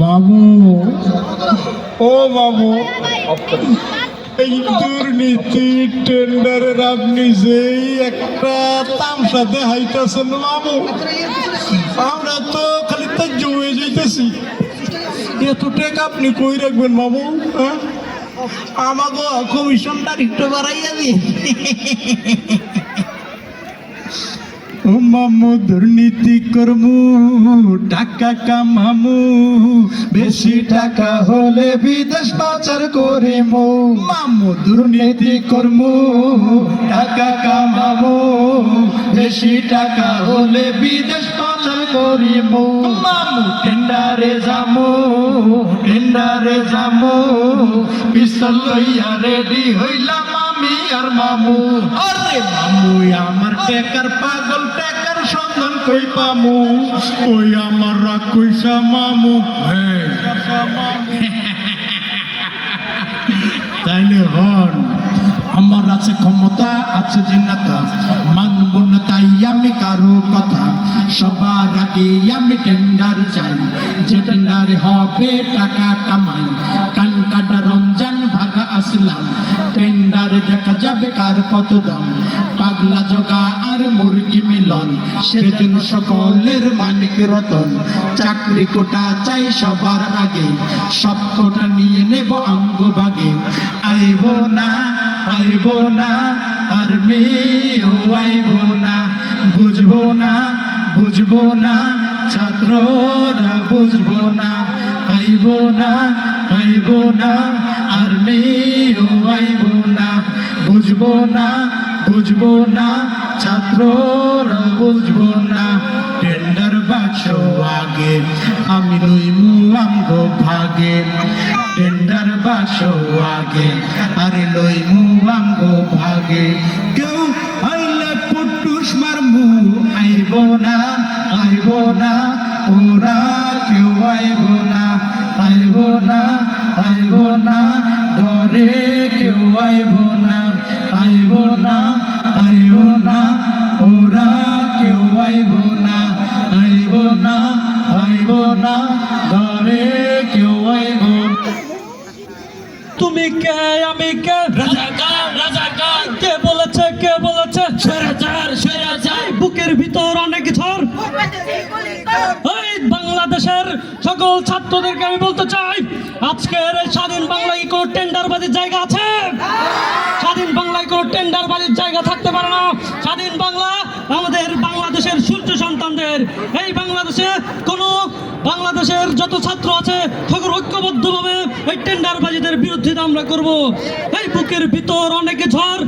বাবু ও বাবু এই দুর্নীতি টেন্ডারের আপনি যেই একটা তামসা দেখাইতেছেন বাবু আমরা তো খালি তো হয়ে যাইতেছি। এত টাকা আপনি কই রাখবেন বাবু হ্যাঁ? আমাকে কমিশনটা একটু বাড়াই যাবি ও মামু, দুর্নীতি করমু, টাকা কামামু, বেশি টাকা হলে বিদেশ পাচার করিমু। মামু, দুর্নীতি করমু, টাকা কামামু, বেশি টাকা হলে বিদেশ পাচার করিমু। মামু টেন্ডারে যামু টেন্ডারে যামু, পিস্তল লইয়া রেডি হইলাম। আর মামু, আরে মামু, আমার টেকার পাগল, টেকার সন্ধান কই পামু? ওই আমার রাগ কইসা মামু? তাইলে হন, আমার আছে ক্ষমতা, আছে জিন্নাতা। মানব না তাই আমি কারও কথা। সবার আগে আমি টেন্ডার চাই। যে টেন্ডারে হবে টাকা কামাই। কান কাটা রমজান আসলাম। টেন্ডারে দেখা যাবে কার কত দাম। পাগলা জগা আর মুরগি মিলন সেজন্য সকলের মালিক রতন। চাকরি কোটা চাই সবার আগে, সব কোটা নিয়ে নেব অঙ্গ ভাগে। আইব না আইব না আর মেয়েও আইব না। বুঝব না বুঝব না, ছাত্ররা বুঝব না। আইব না আইব না, আর আইব না। বুঝব না বুঝব না, ছাত্ররা বুঝব না। টেন্ডার বাক্স আগে, আমি লইমু আমগো ভাগে। টেন্ডার বাক্স আগে, আরে লইমু আমগো ভাগে। কেউ আইলে পুটুস মারমু, আইব না আইব না, ওরা কেউ আইব না। তুমি কে? আমি কে? রাজাকার রাজাকার। কে বলেছে কে বলেছে? স্বৈরাচার স্বৈরাচার। বুকের ভিতর অনেক ঝড়। সকল ছাত্রদেরকে আমি বলতে চাই, আজকের স্বাধীন বাংলায় কোনো টেন্ডারবাজির জায়গা আছে? স্বাধীন বাংলায় কোনো টেন্ডারবাজির জায়গা থাকতে পারে না। স্বাধীন বাংলা আমাদের বাংলাদেশের সূর্য সন্তানদের। এই বাংলাদেশে কোনো বাংলাদেশের যত ছাত্র আছে সকল ঐক্যবদ্ধভাবে এই টেন্ডারবাজিদের বিরুদ্ধে আমরা করব। এই বুকের ভিতর অনেকে ঝড়।